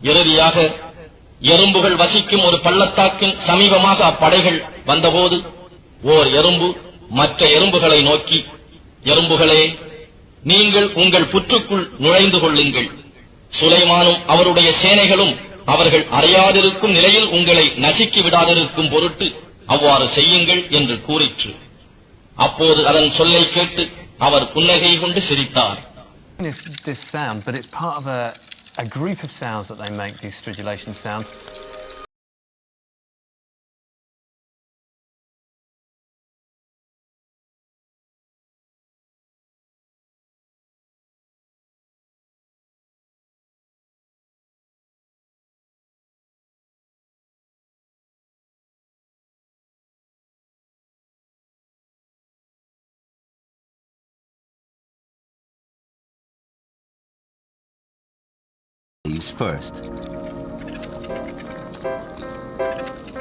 இறுதியாக எறும்புகள் வசிக்கும் ஒரு பள்ளத்தாக்கின் சமீபமாக அப்படைகள் வந்தபோது ஓர் எறும்பு மற்ற எறும்புகளை நோக்கி எறும்புகளே நீங்கள் உங்கள் புற்றுக்குள் நுழைந்து கொள்ளுங்கள். சுலைமானும் அவருடைய சேனைகளும் அவர்கள் அறியாதிருக்கும் நிலையில் உங்களை நசுக்கி விடாதிருக்கும் பொருட்டு அவ்வாறு செய்யுங்கள் என்று கூறிற்று. அப்போது அதன் சொல்லை கேட்டு அவர் புன்னகை கொண்டு சிரித்தார். a group of sounds that they make, these stridulation sounds, leaves first.